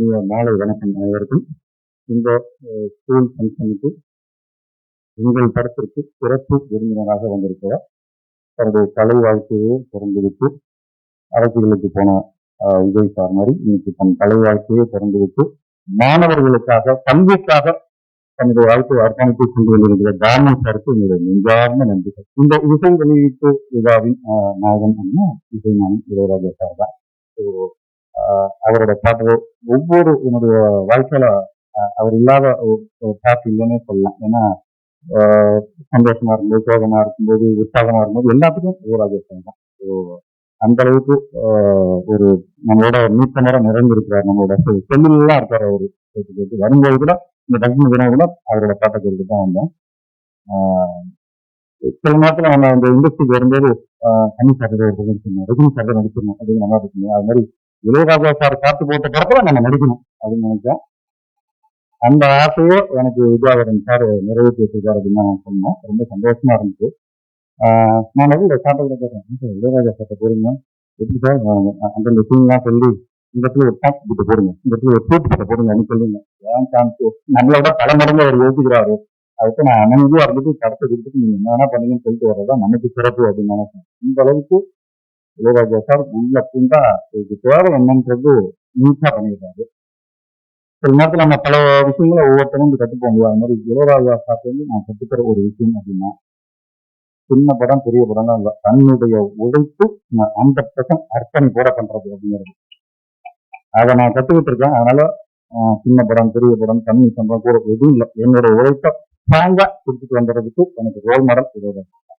இனிய மாலை வணக்கம் அனைவருக்கும். இந்த ஸ்கூல் ஃபங்க்ஷனுக்கு உங்கள் படத்திற்கு சிறப்பு விருந்தினராக வந்திருக்கிறார். தனது கலை வாழ்க்கையை திறந்துவிட்டு அரசுகளுக்கு போன விஜய் சார் மாதிரி இன்னைக்கு தன் கலை வாழ்க்கையை திறந்துவிட்டு மாணவர்களுக்காக கல்விக்காக தன்னுடைய வாழ்க்கையை அர்ப்பணித்துக் கொண்டு வந்திருக்கிற தாமன் சாருக்கு என்னுடைய நெஞ்சார்ந்த நன்றிகள் இந்த இசை வெளியீட்டு விழாவின் அஹ், நாயகன் என்ன இசைஞானி இளையராஜா சார் தான். அவரோட பாட்டு. ஒவ்வொரு என்னுடைய வாழ்க்கையில அவர் இல்லாத ஒரு- பாட்டு இல்லைன்னே சொல்லலாம். ஏன்னா சந்தோஷமா இருக்கும்போது சோகமா இருக்கும்போது உற்சாகமா இருக்கும்போது எல்லாத்துக்கும் யுவராஜ தான் ஸோ அந்த அளவுக்கு ஒரு நம்மளோட நீட்டமர நிறைந்திருக்கிறார் நம்மளோட செல்லுலாம் இருக்கார் அவரு. கேட்டு கேட்டு வரும்போது கூட இந்த தர்ஷன தினம் கூட அவரோட பாட்டை கேட்டு தான் வந்தோம் சில நேரத்தில் நம்ம அந்த இண்டஸ்ட்ரிக்கு வரும்போது ஆஹ் கனி சார் ரஜினி சார் நடிச்சிருந்தோம். அப்படின்னு நல்லா இருக்குங்க அது மாதிரி இளையராஜா சார் காத்து போட்ட படத்துல நம்ம நடிக்கணும் அப்படின்னு நினைச்சேன். அந்த ஆசையை எனக்கு வித்யாதரன் சார் நிறைவேற்றி வச்சிருக்காரு அப்படின்னு நான் சொன்னேன். ரொம்ப சந்தோஷமா இருந்துச்சு. நான் வந்து இந்த சாட்டை கூட கேட்டேன் இளையராஜா சார்ட்ட போறீங்க எப்படி சார்? அந்தந்த சீன்லாம் சொல்லி இந்த இடத்துல ஒரு டாக் கிட்ட போடுங்க. இந்த இடத்துல ஒரு பூட்டு போட்டு போடுங்கன்னு சொல்லுங்க. ஏன் சான்ஸ் நம்மளோட பல மடங்கு அவர் யோசிக்கிறாரு. அதுக்கு நான் அமைதியா இருந்துட்டு கடத்த கொடுத்துட்டு நீங்க என்ன வேணா பண்ணுங்கன்னு சொல்லிட்டு வர்றதா நமக்கு சிறப்பு அப்படின்னு நினைச்சேன் இந்த அளவுக்கு இளையராஜா சார் நல்ல பூண்டா இதுக்கு தேவை என்னன்றது நீட்டா பண்ணிடுறாரு சில நேரத்தில் நம்ம பல விஷயங்களை ஒவ்வொருத்தரும் கற்றுக்க முடியாது அது மாதிரி யோகாஜா சார் வந்து நான் கற்றுக்கிற ஒரு விஷயம் அப்படின்னா சின்ன படம் பெரிய படம் தான் இல்லை தன்னுடைய உழைப்பு ஹண்ட்ரட் பர்சன்ட் கூட பண்றது அப்படிங்கிறது அதை நான் கத்துக்கிட்டு இருக்கேன் அதனால ஆஹ், சின்ன படம் பெரிய படம் தண்ணி சம்பளம் கூட எதுவும் இல்லை என்னோட உழைப்பை ஸ்ட்ராங்கா கொடுத்துட்டு வந்துறதுக்கு எனக்கு ரோல் மாடல் இளையராஜா